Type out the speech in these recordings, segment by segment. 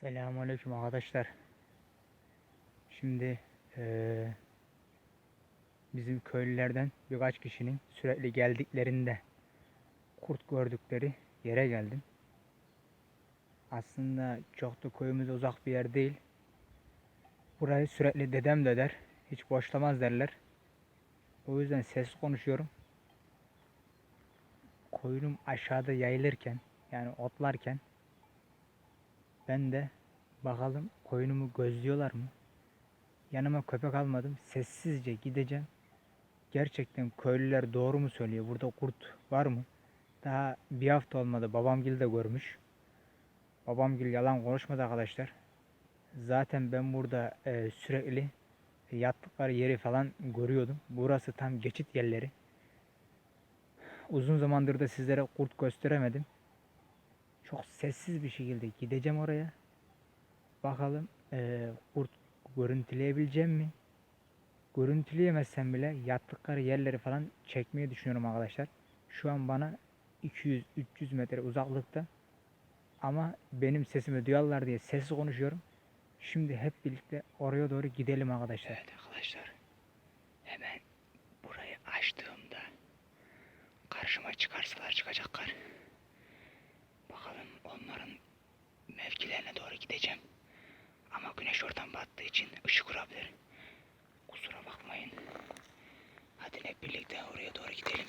Selamünaleyküm arkadaşlar. Şimdi eee, bizim köylülerden birkaç kişinin sürekli geldiklerinde kurt gördükleri yere geldim. Aslında çok da köyümüz uzak bir yer değil. Burayı sürekli dedem de der. Hiç boşlamaz derler. O yüzden ses konuşuyorum. Koyunum aşağıda yayılırken yani otlarken ben de bakalım koyunumu gözlüyorlar mı? Yanıma köpek almadım. Sessizce gideceğim. Gerçekten köylüler doğru mu söylüyor? Burada kurt var mı? Daha bir hafta olmadı. Babamgil de görmüş. Babamgil yalan konuşmadı arkadaşlar. Zaten ben burada e, sürekli yattıkları yeri falan görüyordum. Burası tam geçit yerleri. Uzun zamandır da sizlere kurt gösteremedim. Çok sessiz bir şekilde gideceğim oraya. Bakalım eee, kurt görüntüleyebileceğim mi? Görüntüleyemezsem bile yattıkları yerleri falan çekmeyi düşünüyorum arkadaşlar. Şu an bana 200-300 metre uzaklıkta. Ama benim sesimi duyarlar diye sessiz konuşuyorum. Şimdi hep birlikte oraya doğru gidelim arkadaşlar. Evet arkadaşlar. Hemen burayı açtığımda karşıma çıkarsalar çıkacaklar. Onların mevkilerine doğru gideceğim. Ama güneş oradan battığı için ışık vurabilir. Kusura bakmayın. Hadi hep birlikte oraya doğru gidelim.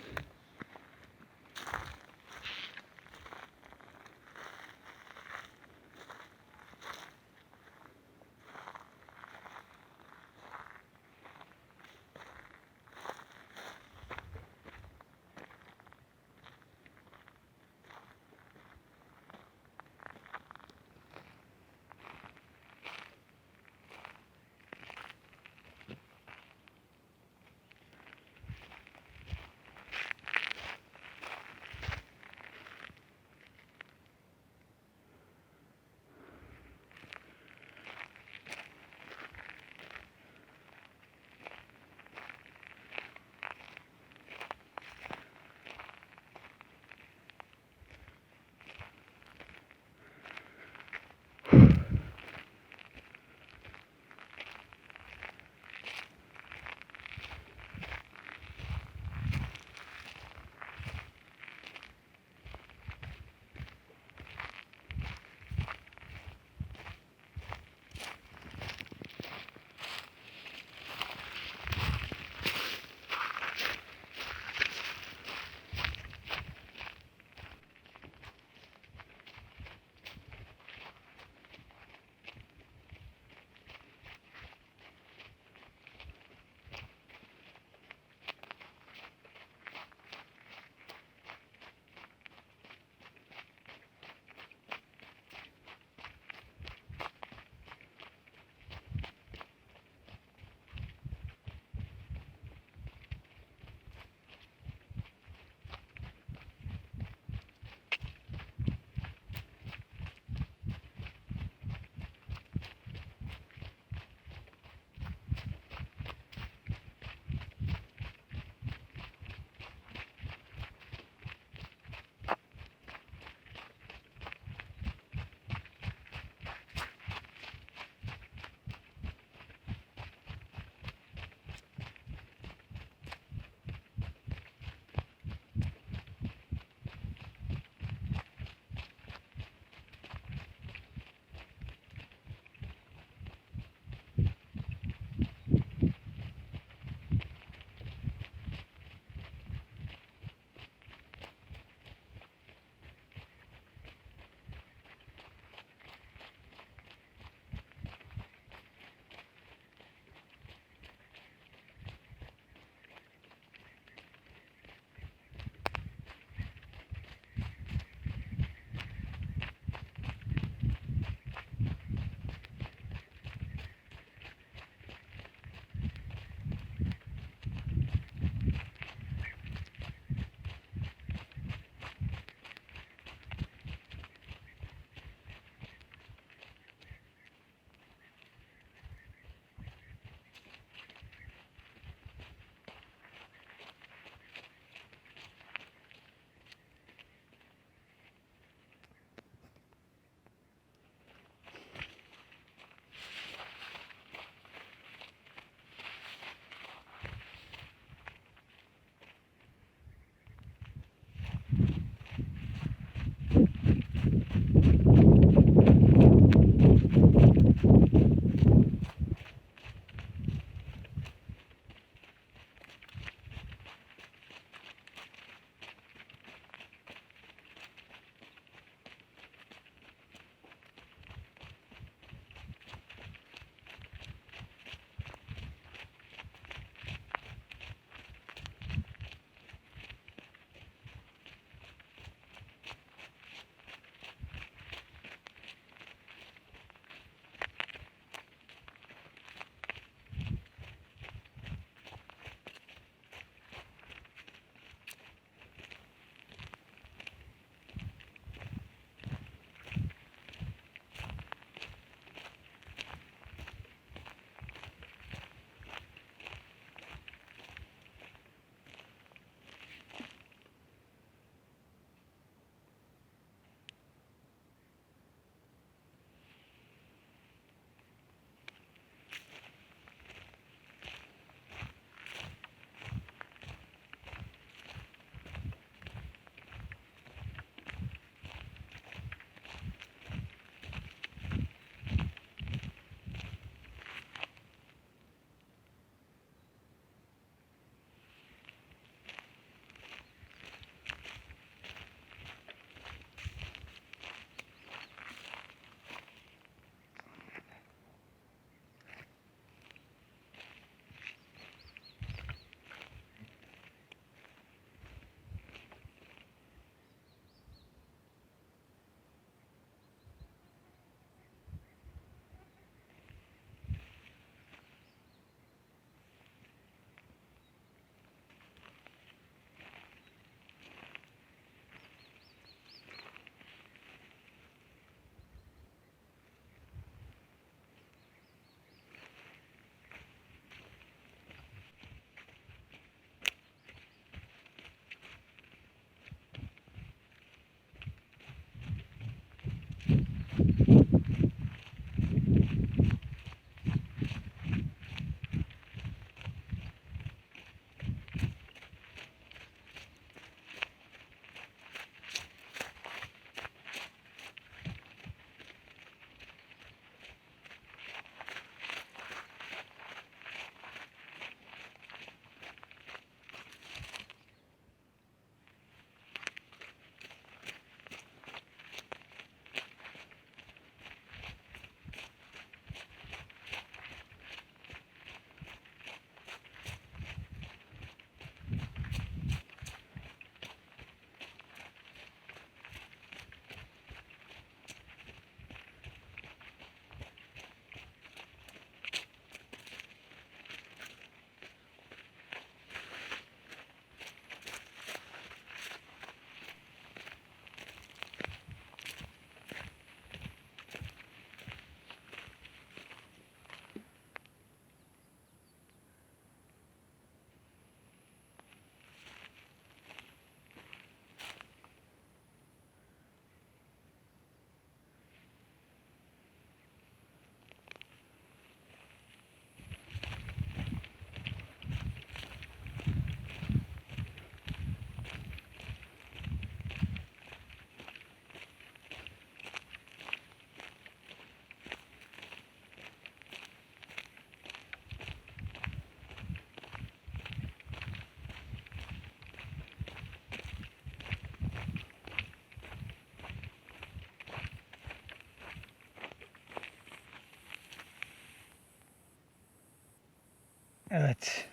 Evet.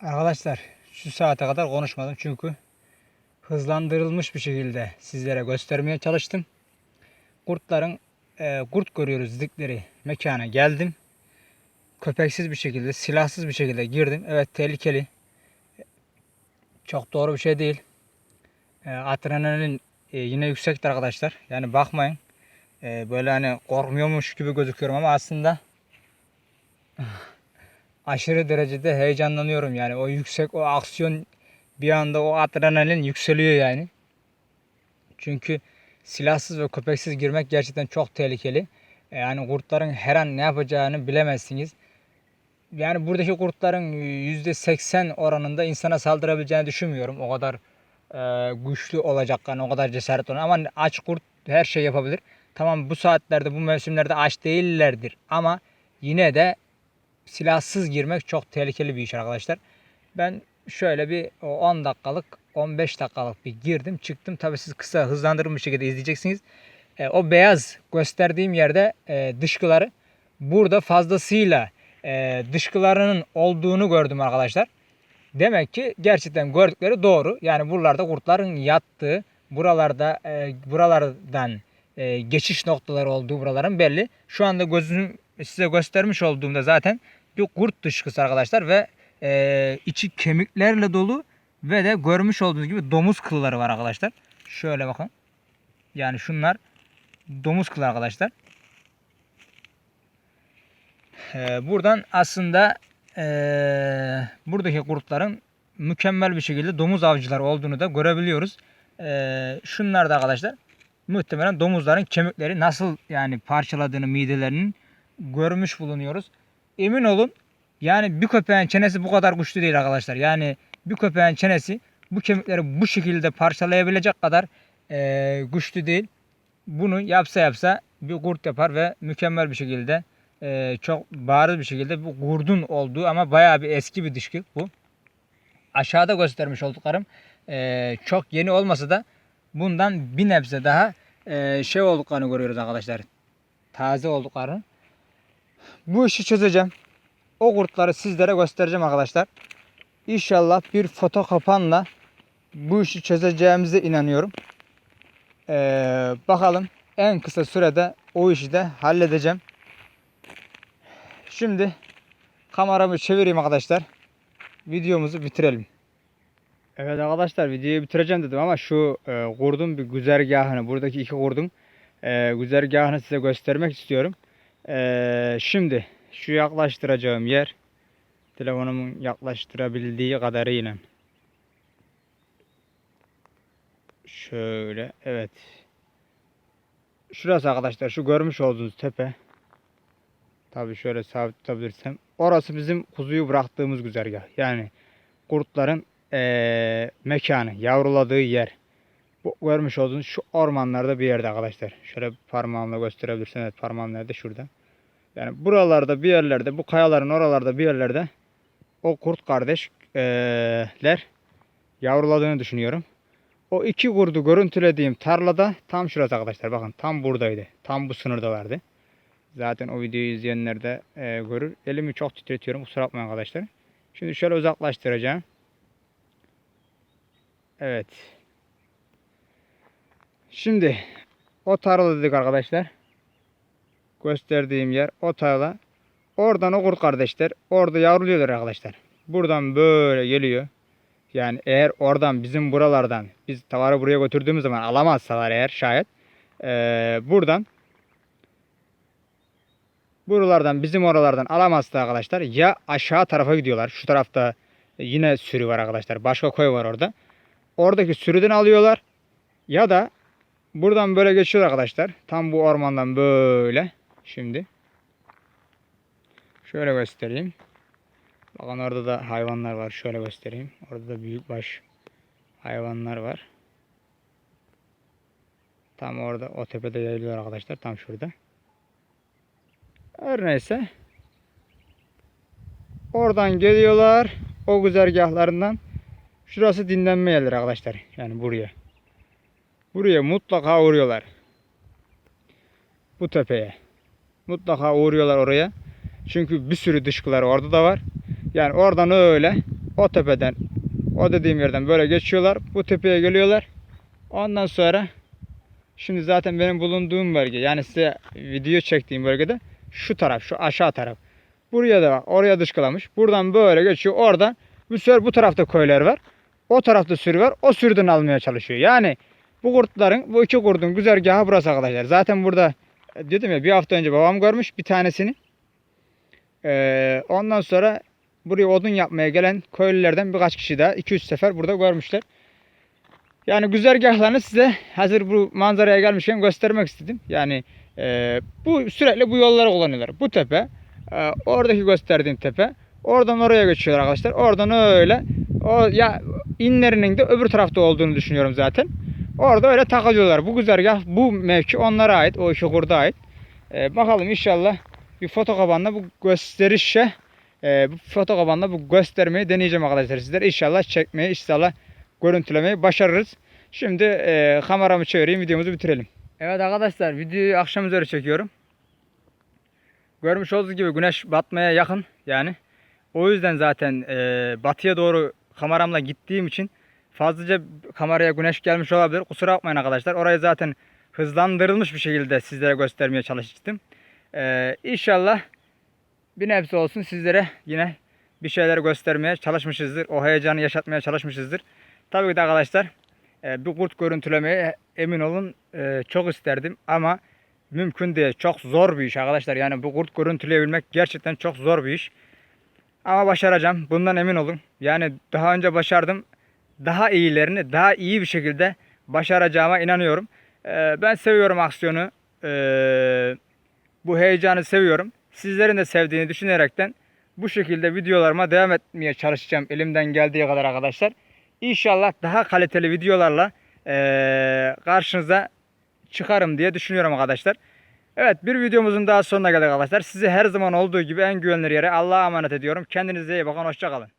Arkadaşlar şu saate kadar konuşmadım çünkü hızlandırılmış bir şekilde sizlere göstermeye çalıştım. Kurtların e, kurt görüyoruz dedikleri mekana geldim. Köpeksiz bir şekilde, silahsız bir şekilde girdim. Evet tehlikeli. Çok doğru bir şey değil. E, adrenalin e, yine yüksektir arkadaşlar. Yani bakmayın. E, böyle hani korkmuyormuş gibi gözüküyorum ama aslında aşırı derecede heyecanlanıyorum yani. O yüksek, o aksiyon bir anda o adrenalin yükseliyor yani. Çünkü silahsız ve köpeksiz girmek gerçekten çok tehlikeli. E, Yani kurtların her an ne yapacağını bilemezsiniz. Yani buradaki kurtların %80 oranında insana saldırabileceğini düşünmüyorum. O kadar e, güçlü olacak yani o kadar cesaret olan. Ama aç kurt her şey yapabilir. Tamam bu saatlerde bu mevsimlerde aç değillerdir ama yine de silahsız girmek çok tehlikeli bir iş arkadaşlar. Ben şöyle bir o 10 dakikalık 15 dakikalık bir girdim çıktım. Tabii siz kısa hızlandırılmış şekilde izleyeceksiniz. E, o beyaz gösterdiğim yerde e, dışkıları burada fazlasıyla e, dışkılarının olduğunu gördüm arkadaşlar. Demek ki gerçekten gördükleri doğru. Yani buralarda kurtların yattığı, buralarda e, buralardan e, geçiş noktaları olduğu buraların belli. Şu anda gözüm size göstermiş olduğumda zaten bir kurt dışkısı arkadaşlar ve e, içi kemiklerle dolu ve de görmüş olduğunuz gibi domuz kılları var arkadaşlar. Şöyle bakın. Yani şunlar domuz kılı arkadaşlar. E, buradan aslında e, buradaki kurtların mükemmel bir şekilde domuz avcıları olduğunu da görebiliyoruz. E, şunlar da arkadaşlar muhtemelen domuzların kemikleri nasıl yani parçaladığını midelerinin görmüş bulunuyoruz. Emin olun yani bir köpeğin çenesi bu kadar güçlü değil arkadaşlar. Yani bir köpeğin çenesi bu kemikleri bu şekilde parçalayabilecek kadar e, güçlü değil. Bunu yapsa yapsa bir kurt yapar ve mükemmel bir şekilde e, çok bariz bir şekilde bu kurdun olduğu ama bayağı bir eski bir dişki bu. Aşağıda göstermiş olduklarım e, çok yeni olmasa da bundan bir nebze daha e, şey olduklarını görüyoruz arkadaşlar. Taze olduklarını. Bu işi çözeceğim. O kurtları sizlere göstereceğim arkadaşlar. İnşallah bir foto kapanla bu işi çözeceğimize inanıyorum. Ee, bakalım en kısa sürede o işi de halledeceğim. Şimdi kameramı çevireyim arkadaşlar. Videomuzu bitirelim. Evet arkadaşlar videoyu bitireceğim dedim ama şu e, kurdun bir güzergahını buradaki iki kurdun e, güzergahını size göstermek istiyorum. E, şimdi şu yaklaştıracağım yer telefonumun yaklaştırabildiği kadarıyla şöyle evet. Şurası arkadaşlar şu görmüş olduğunuz tepe. Tabi şöyle sabit tutabilirsem orası bizim kuzuyu bıraktığımız güzergah. Yani kurtların eee, mekanı yavruladığı yer. Bu görmüş olduğunuz şu ormanlarda bir yerde arkadaşlar. Şöyle parmağımla gösterebilirsem. Evet parmağım nerede? Şurada yani buralarda bir yerlerde bu kayaların oralarda bir yerlerde o kurt kardeşler yavruladığını düşünüyorum. O iki kurdu görüntülediğim tarlada tam şurası arkadaşlar. Bakın tam buradaydı. Tam bu sınırdalardı. Zaten o videoyu izleyenler de e, görür. Elimi çok titretiyorum. Kusura bakmayın arkadaşlar. Şimdi şöyle uzaklaştıracağım. Evet. Şimdi o tarla dedik arkadaşlar gösterdiğim yer o. Oradan o kurt kardeşler orada yavruluyorlar arkadaşlar. Buradan böyle geliyor. Yani eğer oradan bizim buralardan biz tavarı buraya götürdüğümüz zaman alamazsalar eğer şayet ee, buradan buralardan bizim oralardan alamazsa arkadaşlar ya aşağı tarafa gidiyorlar. Şu tarafta yine sürü var arkadaşlar. Başka koy var orada. Oradaki sürüden alıyorlar ya da buradan böyle geçiyor arkadaşlar. Tam bu ormandan böyle. Şimdi. Şöyle göstereyim. Bakın orada da hayvanlar var. Şöyle göstereyim. Orada da büyükbaş hayvanlar var. Tam orada o tepede yayılıyor arkadaşlar. Tam şurada. Her neyse. Oradan geliyorlar. O güzergahlarından. Şurası dinlenme yerleri arkadaşlar. Yani buraya. Buraya mutlaka uğruyorlar. Bu tepeye. Mutlaka uğruyorlar oraya. Çünkü bir sürü dışkıları orada da var. Yani oradan öyle o tepeden o dediğim yerden böyle geçiyorlar. Bu tepeye geliyorlar. Ondan sonra şimdi zaten benim bulunduğum bölge yani size video çektiğim bölgede şu taraf şu aşağı taraf. Buraya da bak oraya dışkılamış. Buradan böyle geçiyor. Oradan bu sefer bu tarafta köyler var. O tarafta sürü var. O sürüden almaya çalışıyor. Yani bu kurtların bu iki kurdun güzergahı burası arkadaşlar. Zaten burada dedim ya bir hafta önce babam görmüş bir tanesini. Ee, ondan sonra buraya odun yapmaya gelen köylülerden birkaç kişi daha 2-3 sefer burada görmüşler. Yani güzergahlarını size hazır bu manzaraya gelmişken göstermek istedim. Yani e, bu sürekli bu yolları kullanıyorlar. Bu tepe, e, oradaki gösterdiğim tepe, oradan oraya geçiyorlar arkadaşlar. Oradan öyle o ya inlerinin de öbür tarafta olduğunu düşünüyorum zaten. Orada öyle takılıyorlar. Bu güzergah, bu mevki onlara ait. O iki kurda ait. E, bakalım inşallah bir fotokabanla bu gösterişe e, bu fotokabanla bu göstermeyi deneyeceğim arkadaşlar sizler. İnşallah çekmeyi, inşallah görüntülemeyi başarırız. Şimdi e, kameramı çevireyim videomuzu bitirelim. Evet arkadaşlar videoyu akşam üzeri çekiyorum. Görmüş olduğunuz gibi güneş batmaya yakın yani. O yüzden zaten e, batıya doğru kameramla gittiğim için fazlaca kameraya güneş gelmiş olabilir. Kusura bakmayın arkadaşlar. Orayı zaten hızlandırılmış bir şekilde sizlere göstermeye çalıştım. E, inşallah bir nebze olsun sizlere yine bir şeyler göstermeye çalışmışızdır. O heyecanı yaşatmaya çalışmışızdır. Tabii ki de arkadaşlar e, bir kurt görüntülemeye emin olun e, çok isterdim ama mümkün değil. Çok zor bir iş arkadaşlar. Yani bu kurt görüntüleyebilmek gerçekten çok zor bir iş. Ama başaracağım. Bundan emin olun. Yani daha önce başardım. Daha iyilerini daha iyi bir şekilde başaracağıma inanıyorum. E, ben seviyorum aksiyonu. E, bu heyecanı seviyorum. Sizlerin de sevdiğini düşünerekten bu şekilde videolarıma devam etmeye çalışacağım elimden geldiği kadar arkadaşlar. İnşallah daha kaliteli videolarla eee, karşınıza çıkarım diye düşünüyorum arkadaşlar. Evet bir videomuzun daha sonuna geldik arkadaşlar. Sizi her zaman olduğu gibi en güvenilir yere Allah'a emanet ediyorum. Kendinize iyi bakın. Hoşçakalın.